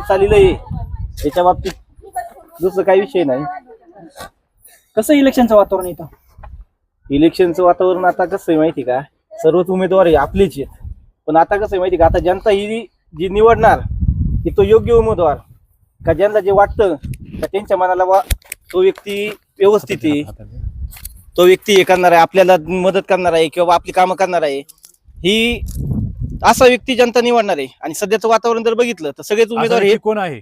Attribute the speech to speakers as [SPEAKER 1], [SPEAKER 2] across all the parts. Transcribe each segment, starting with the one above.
[SPEAKER 1] चाललेलं आहे. त्याच्या बाबतीत दुसरं काही विषय नाही.
[SPEAKER 2] कसं इलेक्शनचं वातावरण इथं?
[SPEAKER 1] इलेक्शनचं वातावरण आता कसं आहे माहिती का? सर्वच उमेदवार आहे आपलेच आहेत. पण आता कसं आहे माहिती का? आता जनता ही जी निवडणार की तो योग्य उमेदवार. का ज्यांना जे वाटतं का त्यांच्या मनाला बा तो व्यक्ती व्यवस्थित आहे. तो व्यक्ती हे करणार आहे आपल्याला मदत करणार आहे किंवा आपली कामं करणार आहे. ही असा व्यक्ती जनता निवडणार आहे. आणि सध्याचं वातावरण जर बघितलं तर सगळेच उमेदवार हे
[SPEAKER 3] कोण आहे?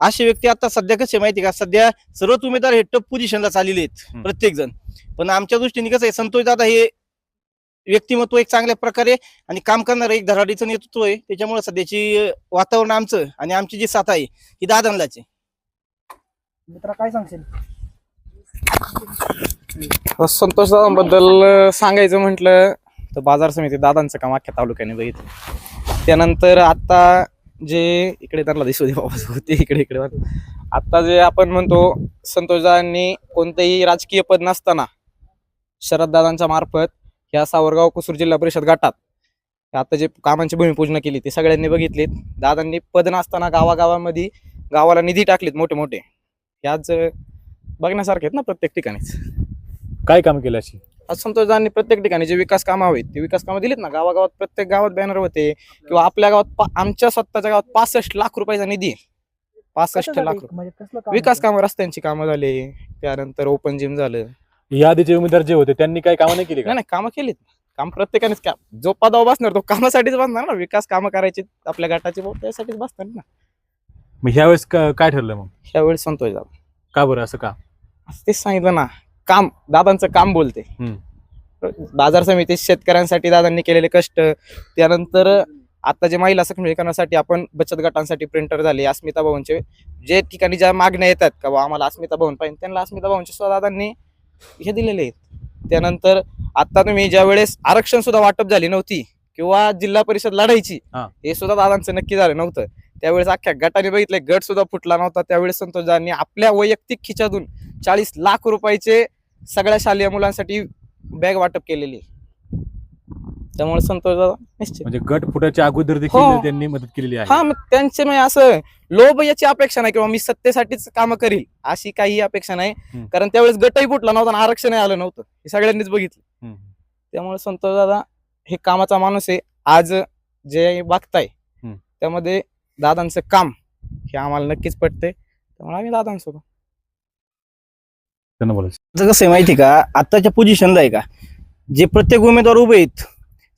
[SPEAKER 1] असे व्यक्ती आता सध्या कसे माहिती का? सध्या सर्वच उमेदवार हे टप पोझिशनला चाललेले आहेत. प्रत्येक जण पण आमच्या दृष्टीने कसं आहे संतोष दादा हे व्यक्तिमत्व एक चांगल्या प्रकारे आणि काम करणारं एक धडाडीचं नेतृत्व आहे. त्याच्यामुळे सध्याची वातावरण आमचं आणि आमची जी साथ आहे ही दादांलाच आहे.
[SPEAKER 2] मित्रा काय सांगशील?
[SPEAKER 4] संतोष दादांबद्दल सांगायचं म्हटलं तर बाजार समिती दादांचं काम अख्ख्या तालुक्याने बघितलं. त्यानंतर आत्ता जे इकडे त्यांना दिसू दे बाबा होते इकडे इकडे. आत्ता जे आपण म्हणतो संतोष कोणतंही कोणतेही राजकीय पद नसताना शरददादांच्या मार्फत ह्या सावरगाव कुसूर जिल्हा परिषद गटात आता जे कामांची भूमिपूजन केली ती सगळ्यांनी बघितलीत. दादांनी पद नसताना गावागावामध्ये गावाला निधी टाकलीत मोठे मोठे ह्याच बघण्यासारखे आहेत ना प्रत्येक ठिकाणीच.
[SPEAKER 3] काय काम केलं अशी?
[SPEAKER 4] आज संतोषदारांनी प्रत्येक ठिकाणी जे विकास कामं हवेत ते विकास कामं दिलीत ना? गावागावात प्रत्येक गावात बॅनर होते किंवा आपल्या गावात पा- आमच्या स्वतःच्या गावात पासष्ट लाख रुपयाचा निधी आहे. पासष्ट लाख? रुपये.
[SPEAKER 2] म्हणजे कसलं काम
[SPEAKER 4] विकास? कामं रस्त्यांची कामं झाले त्यानंतर ओपन जिम झालं.
[SPEAKER 3] या आधीचे उमेदवार जे होते त्यांनी काय कामं नाही केली का?
[SPEAKER 4] नाही नाही कामं केलीत. काम प्रत्येकानेच का जो पदावर बसणार तो कामासाठीच बसणार ना. विकास कामं करायची आपल्या गटाची भाऊ त्यासाठीच बसणार ना.
[SPEAKER 3] मग ह्यावेळेस क- काय ठरलं मग?
[SPEAKER 4] त्यावेळी संतोष दादा.
[SPEAKER 3] का बरं असं का?
[SPEAKER 4] असं तेच सांगितलं ना. काम दादांचं काम बोलते. बाजार समिती शेतकऱ्यांसाठी दादांनी केलेले कष्ट त्यानंतर आता जे महिला सक्षमीकरणासाठी आपण बचत गटांसाठी प्रिंटर झाले अस्मिता भवनचे जे ठिकाणी ज्या मागण्या येतात का बा आम्हाला अस्मिता भवन पाहिजे त्यांना अस्मिता भवनचे सुद्धा दादांनी हे दिलेले आहेत त्यानंतर आता तुम्ही ज्या वेळेस आरक्षण सुद्धा वाटप झाली नव्हती किंवा जिल्हा परिषद लढायची.
[SPEAKER 3] हे
[SPEAKER 4] सुद्धा दादांचं नक्की झालं नव्हतं त्यावेळेस अख्ख्या गटाने बघितले गट सुद्धा फुटला नव्हता. त्यावेळेस संतोष दादांनी आपल्या वैयक्तिक खिच्यातून चाळीस लाख रुपयाचे सगळ्या शालेय मुलांसाठी बॅग वाटप केलेली. त्यामुळे संतोष दादा निश्चित.
[SPEAKER 3] म्हणजे गट फुटाच्या अगोदर देखील
[SPEAKER 4] हो.
[SPEAKER 3] त्यांनी मदत केलेली आहे.
[SPEAKER 4] हा मग त्यांचे म्हणजे असं लोभ याची अपेक्षा नाही किंवा मी सत्तेसाठीच कामं करील अशी काही अपेक्षा नाही. कारण त्यावेळेस गटही फुटला नव्हता आणि आरक्षणही आलं नव्हतं. हे सगळ्यांनीच बघितलं. त्यामुळे संतोष दादा हे कामाचा माणूस आहे. आज जे बघताय
[SPEAKER 3] हम्म.
[SPEAKER 4] त्यामध्ये दादांचं काम हे आम्हाला नक्कीच पटतंय. त्यामुळे आम्ही दादांसोबत.
[SPEAKER 3] त्यांना बोलायचं.
[SPEAKER 1] आता कसं आहे माहिती का? आताच्या पोझिशनला आहे का? जे प्रत्येक उमेदवार उभे आहेत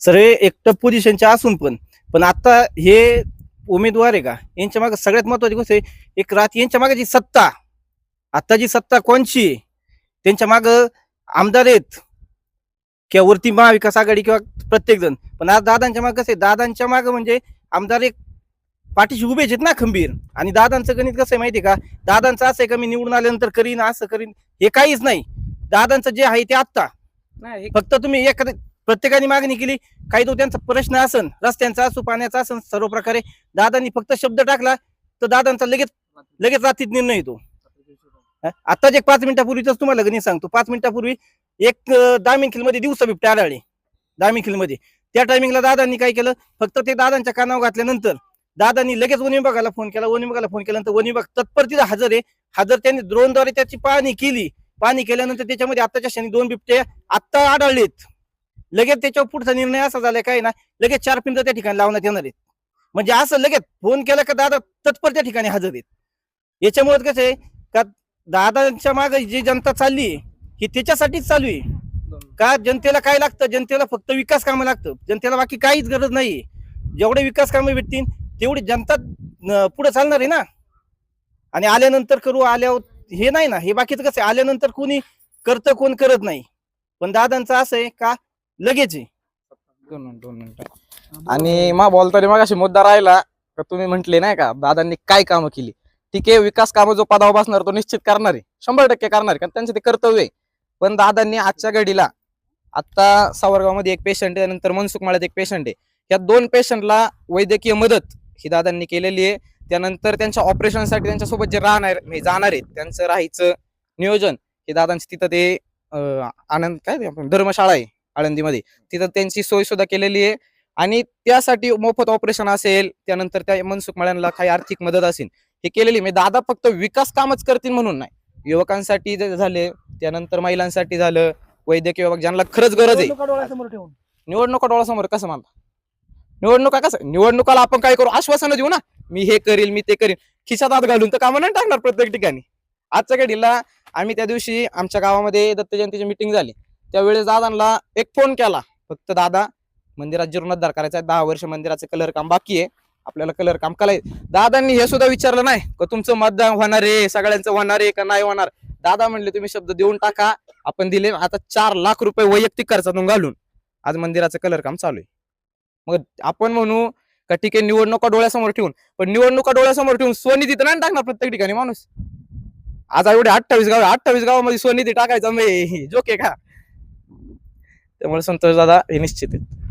[SPEAKER 1] सर्व एक टप पोझिशनचे असून पण पण आता हे उमेदवार आहे का? यांच्या मागे सगळ्यात महत्वाची गोष्ट आहे एक रात यांच्या मागे जी सत्ता आता जी सत्ता कोणची आहे त्यांच्या माग आमदार आहेत किंवा वरती महाविकास आघाडी किंवा प्रत्येक जण पण आज दादांच्या मागे कसं आहे? दादांच्या मागे म्हणजे आमदार एक पाठीशी उभेच आहेत ना खंबीर. आणि दादांचं गणित कसं आहे माहिती का? दादांचं असं आहे का मी निवडून आल्यानंतर करीन असं करीन हे काहीच नाही. दादांचं जे आहे ते आत्ता.
[SPEAKER 4] नाही
[SPEAKER 1] फक्त तुम्ही एखाद्या प्रत्येकाने मागणी केली काही तो त्यांचा प्रश्न असन रस्त्यांचा असो पाण्याचा असन सर्व प्रकारे दादांनी फक्त शब्द टाकला तर दादांचा लगेच लगेच रात्रीत निर्णय येतो? आताच एक पाच मिनिटापूर्वीच तुम्हाला गणित सांगतो. पाच मिनिटापूर्वी एक दामिनमध्ये दिवसा बिबटे आढळले. दामिनमध्ये त्या टायमिंगला दादांनी काय केलं? फक्त ते दादांच्या कानावर घातल्यानंतर दादांनी लगेच वन विभागाला फोन केला. वन विभागाला फोन केल्यानंतर वन विभाग तत्पर तिथे हजर आहे. हजर त्यांनी ड्रोनद्वारे त्याची पाहणी केली. पाहणी केल्यानंतर त्याच्यामध्ये आताच्या क्षणी दोन बिबटे आत्ता आढळलेत. लगेच त्याच्यावर पुढचा निर्णय असा झाला काय ना लगेच चार पिंड त्या ठिकाणी लावण्यात येणार आहेत. म्हणजे असं लगेच फोन केला का दादा तत्पर त्या ठिकाणी हजर आहेत. याच्यामुळे कसं आहे का दादांच्या मागे जी जनता चालली आहे, ही त्याच्यासाठीच चालू आहे. का जनतेला काय लागतं? जनतेला फक्त विकास कामं लागतं. जनतेला बाकी काहीच गरज नाही जेवढे विकास कामं भेटतील तेवढी जनता पुढे चालणार आहे ना? आणि आल्यानंतर करू आल्यावर हे नाही ना हे बाकीचं कसं आहे? आल्यानंतर कोणी करतं कोण करत नाही. पण दादांचं असं आहे का? लगेच आहे.
[SPEAKER 4] दोन मिनिट दोन मिनिटं. आणि मग बोलताना मग अशी मुद्दा राहिला का तुम्ही म्हंटले नाही का दादांनी काय कामं केली? ठीक आहे विकास कामं जो पदावर बसणार तो निश्चित करणार आहे. शंभर टक्के करणार आहे कारण त्यांचं ते कर्तव्य आहे. पण दादांनी आजच्या घडीला आता सावरगावमध्ये एक पेशंट आहे त्यानंतर मनसुख माळ्यात एक पेशंट आहे. या दोन पेशंटला वैद्यकीय मदत ही दादांनी केलेली आहे. त्यानंतर त्यांच्या ऑपरेशनसाठी त्यांच्यासोबत जे राहणार जाणार आहेत त्यांचं राहायचं नियोजन हे दादांचं तिथं ते आनंद काय धर्मशाळा आहे आळंदीमध्ये. तिथं त्यांची सोय सुद्धा केलेली आहे. आणि त्यासाठी मोफत ऑपरेशन असेल त्यानंतर त्या मनसुख मळ्यांना काही आर्थिक मदत असेल हे केलेली म्हणजे दादा फक्त विकास कामच करतील म्हणून नाही. युवकांसाठी झाले त्यानंतर महिलांसाठी झालं वैद्यकीय विभाग ज्यांना खरंच गरज आहे.
[SPEAKER 2] निवडणुका डोळ्यासमोर
[SPEAKER 4] कसं मानता निवडणुका कसं? निवडणुकाला आपण काय करू? आश्वासनं देऊ ना. मी हे करील मी ते करील खिशात हात घालून तर कामं नाही टाकणार प्रत्येक ठिकाणी. आजच्या घडीला आम्ही त्या दिवशी आमच्या गावामध्ये दत्त जयंतीची मिटिंग झाली. त्यावेळेस दादांना एक फोन केला. फक्त दादा मंदिरात जीर्णोद्धार करायचा आहे. दहा वर्ष मंदिराचं कलर काम बाकी आहे. आपल्याला कलर काम करायचं दादांनी हे सुद्धा विचारलं नाही. का तुमचं मतदान होणार आहे? सगळ्यांचं होणार आहे का नाही होणार? दादा म्हणले तुम्ही शब्द देऊन टाका. आपण दिले आता चार लाख रुपये वैयक्तिक खर्चातून घालून. आज मंदिराचं कलर काम चालू आहे. मग आपण म्हणू का ठीक आहे निवडणुका डोळ्यासमोर ठेवून. पण निवडणुका डोळ्यासमोर ठेवून स्वनिधी तर नाही टाकणार प्रत्येक ठिकाणी माणूस? आज एवढे अठ्ठावीस गाव अठ्ठावीस गावामध्ये स्वनिधी टाकायचा मी जोक का त्यामुळे संतोष दादा हे निश्चित आहे